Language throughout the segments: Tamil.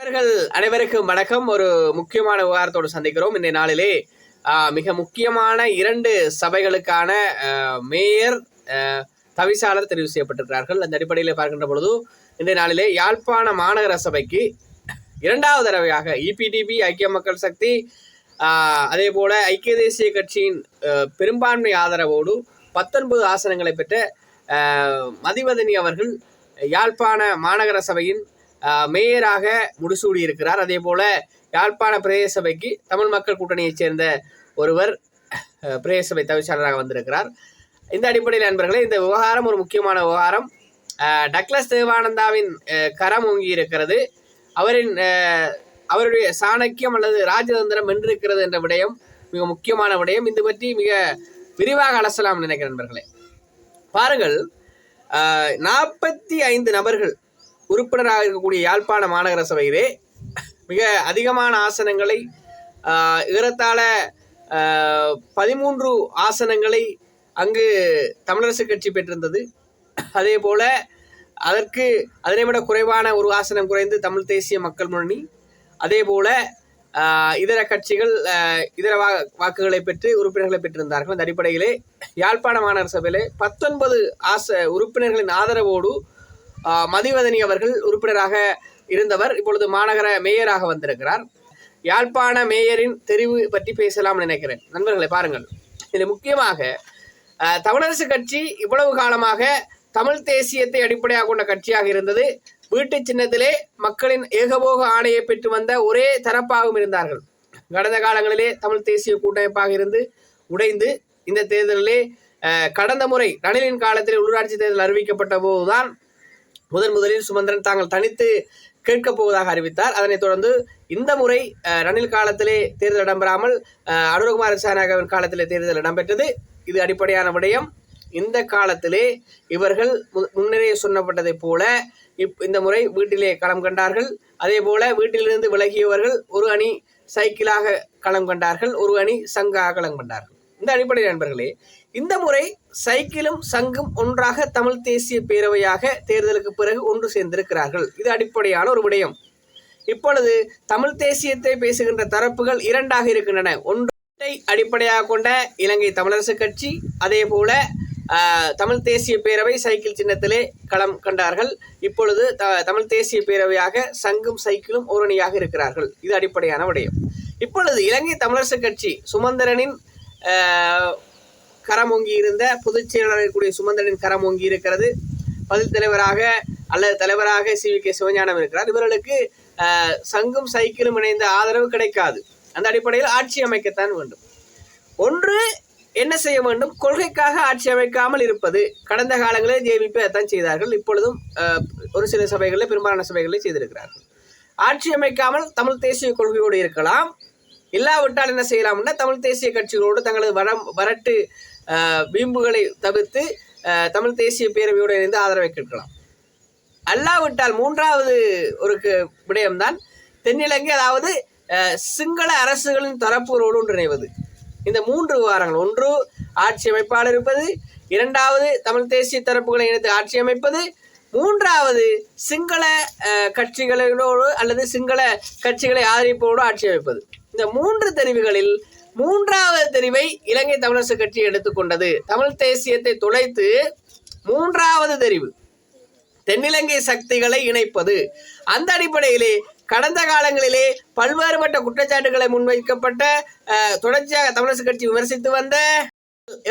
நண்பர்கள் அனைவருக்கும் வணக்கம். ஒரு முக்கியமான விவகாரத்தோடு சந்திக்கிறோம். இந்த நாளிலே மிக முக்கியமான இரண்டு சபைகளுக்கான மேயர் தவிசாளர் தெரிவு செய்யப்பட்டிருக்கிறார்கள். அந்த அடிப்படையில் பார்க்கின்ற பொழுது இந்த நாளிலே யாழ்ப்பாண மாநகர சபைக்கு இரண்டாவது தடவையாக இபிடிபி ஐக்கிய மக்கள் சக்தி அதே போல ஐக்கிய தேசிய கட்சியின் பெரும்பான்மை ஆதரவோடு பத்தொன்பது ஆசனங்களை பெற்ற மதிவதனி அவர்கள் யாழ்ப்பாண மாநகர சபையின் மேயராக முடிசூடி இருக்கிறார் அதே போல யாழ்ப்பாண பிரதேச சபைக்கு தமிழ் மக்கள் கூட்டணியைச் சேர்ந்த ஒருவர் பிரதேச சபை தவிசாளராக வந்திருக்கிறார். இந்த அடிப்படையில் நண்பர்களே இந்த விவகாரம் ஒரு முக்கியமான விவகாரம். டக்ளஸ் தேவானந்தாவின் கரம் ஓங்கி இருக்கிறது அவரின் அவருடைய சாணக்கியம் அல்லது ராஜதந்திரம் வென்றிருக்கிறது என்ற விடயம் மிக முக்கியமான விடயம். இது பற்றி மிக விரிவாக அலசலாம் நினைக்கிறேன் நண்பர்களே. பாருங்கள் நாற்பத்தி ஐந்து நபர்கள் உறுப்பினராக இருக்கக்கூடிய யாழ்ப்பாண மாநகர சபையிலே மிக அதிகமான ஆசனங்களை ஏறத்தாழ பதிமூன்று ஆசனங்களை அங்கு தமிழரசு கட்சி பெற்றிருந்தது. அதே போல அதற்கு அதனை விட குறைவான ஒரு ஆசனம் குறைந்து தமிழ் தேசிய மக்கள் முன்னணி. அதே போல இதர கட்சிகள் இதர வா வாக்குகளை பெற்று உறுப்பினர்களை பெற்றிருந்தார்கள். அந்த அடிப்படையிலே யாழ்ப்பாண மாநகர சபையிலே பத்தொன்பது ஆச உறுப்பினர்களின் ஆதரவோடு மதிவதனி அவர்கள் உறுப்பினராக இருந்தவர். இப்பொழுது மாநகர மேயராக வந்திருக்கிறார். யாழ்ப்பாண மேயரின் தெரிவு பற்றி பேசலாம் நினைக்கிறேன். நண்பர்களை பாருங்கள். இதில் முக்கியமாக தமிழரசு கட்சி இவ்வளவு காலமாக தமிழ் தேசியத்தை அடிப்படையாக கொண்ட கட்சியாக இருந்தது. வீட்டு சின்னத்திலே மக்களின் ஏகபோக ஆணையை பெற்று வந்த ஒரே தரப்பாகவும் இருந்தார்கள். கடந்த காலங்களிலே தமிழ் தேசிய கூட்டமைப்பாக இருந்து உடைந்து இந்த தேர்தலிலே கடந்த முறை ரணிலின் காலத்தில் உள்ளாட்சி தேர்தல் அறிவிக்கப்பட்ட போதுதான் முதன் முதலில் சுமந்திரன் தாங்கள் தனித்து கேட்கப் போவதாக அறிவித்தார். அதனைத் தொடர்ந்து இந்த முறை ரணில் காலத்திலே தேர்தல் இடம்பெறாமல் அஹ், அனுரகுமார சானகவின் காலத்திலே தேர்தல் இடம்பெற்றது. இது அடிப்படையான விடயம். இந்த காலத்திலே இவர்கள் மு- முன்னரே சொன்னப்பட்டதைப் போல இப் இந்த முறை வீட்டிலே களம் கண்டார்கள். அதே போல வீட்டிலிருந்து விலகியவர்கள் ஒரு அணி சைக்கிளாக களம் கண்டார்கள் ஒரு அணி சங்காக களம் கண்டார்கள். இந்த அடிப்படை நண்பர்களே இந்த முறை சைக்கிளும் சங்கும் ஒன்றாக தமிழ் தேசிய பேரவையாக தேர்தலுக்கு பிறகு ஒன்று சேர்ந்திருக்கிறார்கள். இது அடிப்படையான ஒரு விடயம். இப்பொழுது தமிழ் தேசியத்தை பேசுகின்ற தரப்புகள் இரண்டாக இருக்கின்றன. ஒன்றை அடிப்படையாக கொண்ட இலங்கை தமிழரசு கட்சி அதே போல தமிழ் தேசிய பேரவை சைக்கிள் சின்னத்திலே களம் கண்டார்கள். இப்பொழுது த- தமிழ் தேசிய பேரவையாக சங்கும் சைக்கிளும் ஓரணியாக இருக்கிறார்கள். இது அடிப்படையான விடயம். இப்பொழுது இலங்கை தமிழரசு கட்சி சுமந்திரனின் கரம் ஓங்கி இருந்த பொதுச் செயலாளர் இருக்கக்கூடிய சுமந்திரனின் கரம் ஓங்கி இருக்கிறது பதில் தலைவராக அல்லது தலைவராக சி. வி. கே. சிவஞானம் இருக்கிறார். இவர்களுக்கு சங்கும் சைக்கிளும் இணைந்த ஆதரவு கிடைக்காது. அந்த அடிப்படையில் ஆட்சி அமைக்கத்தான் வேண்டும். ஒன்று என்ன செய்ய வேண்டும்? கொள்கைக்காக ஆட்சி அமைக்காமல் இருப்பது. கடந்த காலங்களில் ஜேவிபி அதான் செய்தார்கள். இப்பொழுதும் ஒரு சில சபைகளில் பெரும்பாலான சபைகளில் செய்திருக்கிறார்கள். ஆட்சி அமைக்காமல் தமிழ் தேசிய கொள்கையோடு இருக்கலாம். இல்லாவிட்டால் என்ன செய்யலாம்னா தமிழ் தேசிய கட்சிகளோடு தங்களது வரம் வரட்டு வீம்புகளை தவிர்த்து தமிழ் தேசிய பேரவையோடு இணைந்து ஆதரவை கேட்கலாம். அல்லாவிட்டால் மூன்றாவது ஒரு விடயம்தான் தென்னிலங்கை அதாவது சிங்கள அரசுகளின் தரப்புகளோடு ஒன்றிணைவது இந்த மூன்று விவகாரங்கள் ஒன்று ஆட்சி அமைப்பாளர் இருப்பது இரண்டாவது தமிழ் தேசிய தரப்புகளை இணைத்து ஆட்சி அமைப்பது மூன்றாவது சிங்கள கட்சிகளோடு அல்லது சிங்கள கட்சிகளை ஆதரிப்போடு ஆட்சி அமைப்பது. இந்த மூன்று தெரிவுகளில் மூன்றாவது தெரிவை இலங்கை தமிழரசு கட்சி எடுத்துக்கொண்டது. தமிழ் தேசியத்தை துளைத்து மூன்றாவது தெரிவு தென்னிலங்கை சக்திகளை இணைப்பது. அந்த அடிப்படையிலே கடந்த காலங்களிலே பல்வேறுபட்ட குற்றச்சாட்டுகளை முன்வைக்கப்பட்ட தொடர்ச்சியாக தமிழரசு கட்சி விமர்சித்து வந்த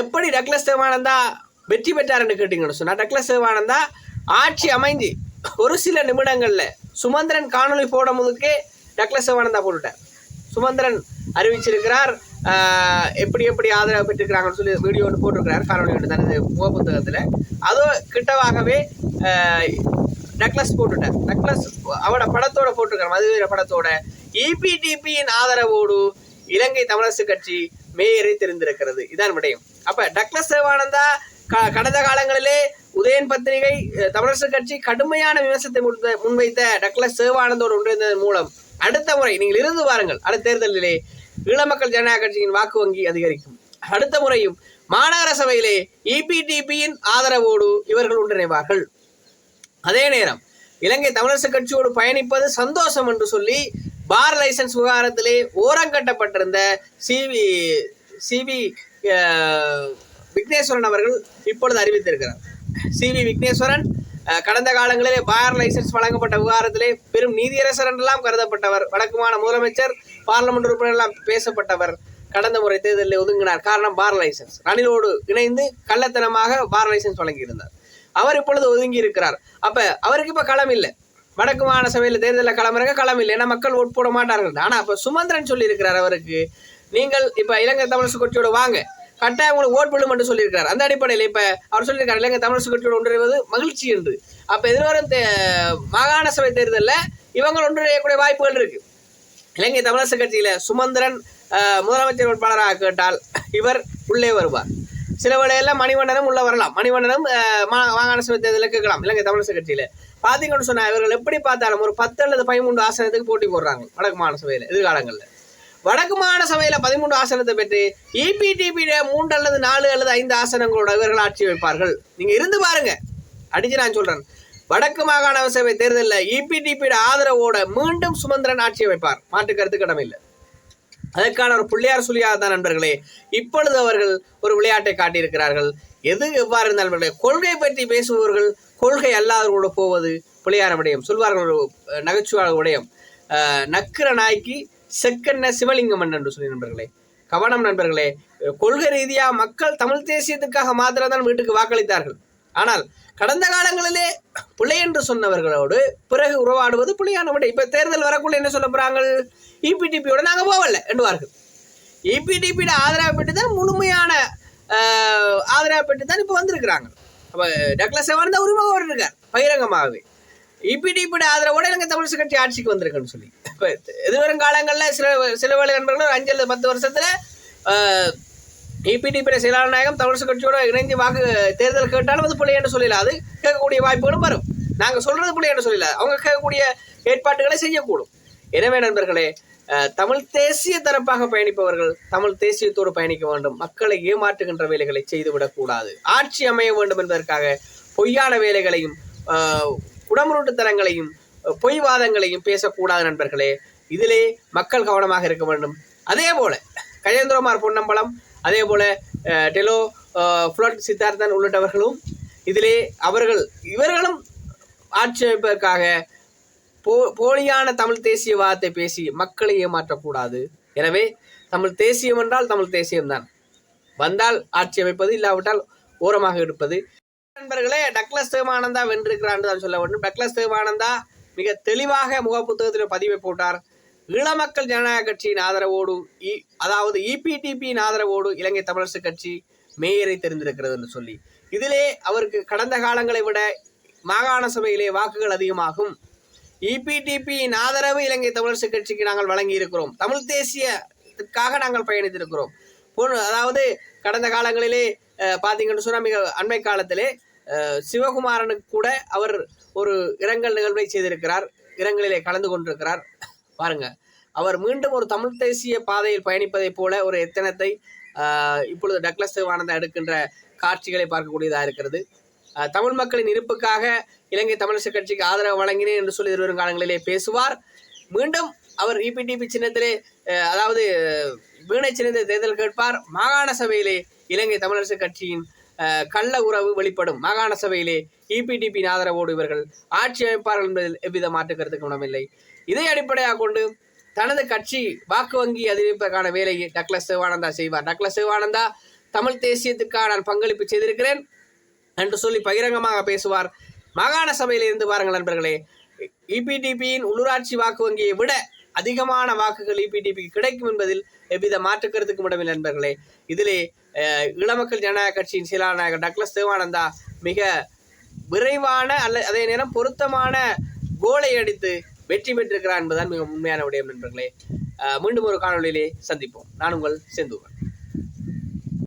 எப்படி டக்ளஸ் தேவானந்தா வெற்றி பெற்றாருன்னு கேட்டீங்கன்னு சொன்னா டக்ளஸ் தேவானந்தா ஆட்சி அமைஞ்சு ஒரு சில நிமிடங்கள்ல சுமந்திரன் காணொளி போடும் போதுக்கே டக்ளஸ் தேவானந்தா போட்டுட்டார். சுமந்திரன் அறிவிச்சிருக்கிறார் எப்படி எப்படி ஆதரவு பெற்றிருக்கிறாங்கன்னு சொல்லி வீடியோ ஒன்று போட்டிருக்கிறார். காணொலி ஒன்று தனது முகப்புத்தகத்தில் அதோ கிட்டவாகவே நெக்லஸ் டக்ளஸ் போட்டுட்டார். டக்ளஸ் அவட படத்தோட போட்டிருக்கார் மதுவீர படத்தோட. இபிடிபியின் ஆதரவோடு இலங்கை தமிழரசு கட்சி மேயரை தெரிந்திருக்கிறது. இதான் விடயம். அப்ப டக்ளஸ் தேவானந்தா க- கடந்த காலங்களிலே உதயன் பத்திரிகை தமிழரசு கட்சி கடுமையான விமர்சனத்தை முன்வைத்த- முன்வைத்த டக்ளஸ் தேவானந்தோடு ஒன்றிணைந்ததன் மூலம் அடுத்த முறை நீங்கள் இருந்து வாருங்கள். அடுத்த தேர்தலிலே ஈழமக்கள் ஜனநாயக கட்சியின் வாக்கு வங்கி அதிகரிக்கும். அடுத்த முறையும் மாநகர சபையிலே இபிடிபியின் ஆதரவோடு இவர்கள் ஒன்றிணைவார்கள். அதே நேரம் இலங்கை தமிழரசு கட்சியோடு பயணிப்பது சந்தோஷம் என்று சொல்லி பார் லைசன்ஸ் விவகாரத்திலே ஓரங்கட்டப்பட்டிருந்த C V C V Vigneswaran அவர்கள் இப்பொழுது அறிவித்திருக்கிறார். சிவி விக்னேஸ்வரன் கடந்த காலங்களிலே பார் லைசன்ஸ் வழங்கப்பட்ட விவகாரத்திலே பெரும் நீதியரசர் என்றெல்லாம் கருதப்பட்டவர். வழக்குமான முதலமைச்சர் பார்லமெண்ட் உறுப்பினர் பேசப்பட்டவர் கடந்த முறை தேர்தலில் ஒதுங்கினார். காரணம் பார் லைசன்ஸ். ரணிலோடு இணைந்து கள்ளத்தனமாக பார் லைசன்ஸ் வழங்கியிருந்தார். அவர் இப்பொழுது ஒதுங்கி இருக்கிறார் அப்ப அவருக்கு இப்ப களம் இல்லை. வடக்கு மாகாண சபையில் தேர்தலில் களமிறங்க களம் இல்லை. ஏன்னா மக்கள் ஓட் போட மாட்டார்கள். ஆனா அப்ப சுமந்திரன் சொல்லியிருக்கிறார் அவருக்கு நீங்கள் இப்ப இலங்கை தமிழரசு கட்சியோட வாங்க. கட்டாயம் உங்களுக்கு ஓட் விழும் என்று சொல்லியிருக்கார் அந்த அடிப்படையில் இப்ப அவர் சொல்லியிருக்கார் இலங்கை தமிழரசு கட்சியோடு ஒன்றிணைவது மகிழ்ச்சி என்று. அப்ப எதிர்வரும் தே- மாகாண சபை தேர்தலில் இவங்க ஒன்றிணையக்கூடிய வாய்ப்புகள் இருக்கு. இலங்கை தமிழரசு கட்சியில் சுமந்திரன் முதலமைச்சர் வேட்பாளராக கேட்டால் இவர் உள்ளே வருவார். சில வேளையில மணிவண்ணனும் உள்ளே வரலாம். மணிவண்ணனும் மா- மாகாண சபை தேர்தலில் கேட்கலாம். இலங்கை தமிழரசு கட்சியில். பார்த்தீங்கன்னு சொன்னால் இவர்கள் எப்படி பார்த்தாலும் ஒரு பத்து அல்லது பதிமூன்று ஆசனத்துக்கு போட்டி போடுறாங்க வடக்கு மாகாண சபையில் எதிர்காலங்களில். வடக்கு மாகாண சபையில் பதிமூன்று ஆசனத்தை பெற்று E மூன்று அல்லது நாலு அல்லது ஐந்து ஆசனங்களோட இவர்கள் ஆட்சி வைப்பார்கள். நீங்கள் இருந்து பாருங்க. அடிச்சு நான் சொல்கிறேன் வடக்கு மாகாண சபை தேர்தலில் இபிடிபியோட ஆதரவோட மீண்டும் சுமந்திரன் ஆட்சி அமைப்பார். மாற்று கருத்து கடமையில்லை. அதற்கான ஒரு பிள்ளையார் சுழியாக தான் நண்பர்களே. இப்பொழுது அவர்கள் ஒரு விளையாட்டை காட்டியிருக்கிறார்கள். எது எவ்வாறு இருந்தாலும் நண்பர்களே, கொள்கை பற்றி பேசுபவர்கள் கொள்கை அல்லாதவர்களோடு போவது பிள்ளையார விடயம் சொல்வார்கள் நகைச்சுவாளர் விடயம் நக்கிர நாய்க்கு செக்கண்ண சிவலிங்கம் என்று சொல்லி நண்பர்களே. கவனம் நண்பர்களே கொள்கை ரீதியாக மக்கள் தமிழ் தேசியத்துக்காக மாத்திரம்தான் வீட்டுக்கு வாக்களித்தார்கள். ஆனால் கடந்த காலங்களிலே பிள்ளை என்று சொன்னவர்களோடு பிறகு உறவாடுவது பிள்ளையான விட. இப்போ தேர்தல் வரக்குள்ள என்ன சொல்ல போகிறாங்க இபிடிபியோட நாங்கள் போகல என்றுவார்கள் இபிடிபியோட ஆதரவு பெற்று தான் முழுமையான ஆதரவு பெற்று தான் இப்போ வந்திருக்கிறாங்க. அப்போ டக்ளஸ் செவன் தான் உரிமகம் இருக்கார் பகிரங்கமாகவே. இபிடிபியோட ஆதரவோட எனக்கு தமிழ் கட்சி ஆட்சிக்கு வந்திருக்குன்னு சொல்லி. இப்போ எதிர்வரும் காலங்களில் சில சில வேலை நண்பர்கள் ஒரு அஞ்சு அல்லது பத்து வருஷத்தில் ஆஹ், இபிடிபி செயலாளர் நாயகம் தமிழரசு கட்சியோட இணைந்து வாக்கு தேர்தல் கேட்டாலும் அது பிள்ளை என்று சொல்லல அது கேட்கக்கூடிய வாய்ப்புகளும் வரும். நாங்கள் சொல்றது பிள்ளை என்று சொல்லல அவங்க கேட்கக்கூடிய ஏற்பாட்டுகளை செய்யக்கூடும். எனவே நண்பர்களே தமிழ் தேசிய தரப்பாக பயணிப்பவர்கள் தமிழ் தேசியத்தோடு பயணிக்க வேண்டும். மக்களை ஏமாற்றுகின்ற வேலைகளை செய்துவிடக்கூடாது ஆட்சி அமைய வேண்டும் என்பதற்காக பொய்யான வேலைகளையும் அஹ், குடமுருட்டுத்தனங்களையும் பொய்வாதங்களையும் பொய் வாதங்களையும் பேசக்கூடாது நண்பர்களே. இதிலே மக்கள் கவனமாக இருக்க வேண்டும். அதே போல கஜேந்திரகுமார் பொன்னம்பலம் அதே போல் டெலோ ஃப்ளட் சித்தார்த்தன் உள்ளிட்டவர்களும் இதிலே அவர்கள் இவர்களும் ஆட்சி அமைப்பதற்காக போ போலியான தமிழ் தேசியவாதத்தை பேசி மக்களை ஏமாற்றக்கூடாது. எனவே தமிழ் தேசியம் என்றால் தமிழ் தேசியம்தான். வந்தால் ஆட்சி அமைப்பது இல்லாவிட்டால் ஓரமாக இருப்பது. நண்பர்களே டக்ளஸ் தேவானந்தா வென்றிருக்கிறான் தான் சொல்ல வேண்டும். டக்ளஸ் தேவானந்தா மிக தெளிவாக முகப்புத்தகத்தில் பதிவை போட்டார். ஈழமக்கள் ஜனநாயக கட்சியின் ஆதரவோடு இ- அதாவது இபிடிபியின் ஆதரவோடு இலங்கை தமிழரசு கட்சி மேயரை தெரிந்திருக்கிறது என்று சொல்லி. இதிலே அவருக்கு கடந்த காலங்களை விட மாகாண சபையிலே வாக்குகள் அதிகமாகும். இபிடிபியின் ஆதரவு இலங்கை தமிழரசு கட்சிக்கு நாங்கள் வழங்கி இருக்கிறோம் தமிழ் தேசியத்துக்காக நாங்கள் பயணித்திருக்கிறோம். அதாவது கடந்த காலங்களிலே பார்த்தீங்கன்னு சொன்னால் மிக அண்மை காலத்திலே சிவகுமாரனுக்கு கூட அவர் ஒரு இரங்கல் நிகழ்வை செய்திருக்கிறார். இரங்கலிலே கலந்து கொண்டிருக்கிறார். பாருங்க. அவர் மீண்டும் ஒரு தமிழ் தேசிய பாதையில் பயணிப்பதைப் போல ஒரு எத்தனத்தை இப்பொழுது டக்ளஸ் தேவானந்தா எடுக்கின்ற காட்சிகளை பார்க்கக்கூடியதாக இருக்கிறது. தமிழ் மக்களின் இருப்புக்காக இலங்கை தமிழரசு கட்சிக்கு ஆதரவு வழங்கினேன் என்று சொல்லி வரும் காலங்களிலே பேசுவார். மீண்டும் அவர் இபிடிபி சின்னத்திலே அதாவது வீணை சின்னத்தை தேர்தல் கேட்பார். மாகாண சபையிலே இலங்கை தமிழரசு கட்சியின் கள்ள உறவு வெளிப்படும். மாகாண சபையிலே இபிடிபியின் ஆதரவோடு இவர்கள் ஆட்சி அமைப்பார்கள் என்பதில் எவ்வித மாற்று கருத்துக்கு இதை அடிப்படையாக கொண்டு தனது கட்சி வாக்கு வங்கி அதிகரிப்பதற்கான வேலையை டக்ளஸ் சிவானந்தா செய்வார். டக்ளஸ் சிவானந்தா தமிழ் தேசியத்துக்காக நான் பங்களிப்பு செய்திருக்கிறேன் என்று சொல்லி பகிரங்கமாக பேசுவார். மாகாண சபையில் இருந்து பாருங்கள் நண்பர்களே இபிடிபியின் உள்ளூராட்சி வாக்கு வங்கியை விட அதிகமான வாக்குகள் இபிடிபிக்கு கிடைக்கும் என்பதில் எவ்வித மாற்று இடமில்லை நண்பர்களே. இதிலே இளமக்கள் ஜனநாயக கட்சியின் செயலாளர் டக்ளஸ் தேவானந்தா மிக விரைவான அல்ல அதே நேரம் பொருத்தமான கோலை அடித்து வெற்றி பெற்றிருக்கிறார் என்பதுதான் மிக உண்மையான விடயம் நண்பர்களே. மீண்டும் ஒரு காணொலியிலே சந்திப்போம். நான் உங்கள் செந்தூரன்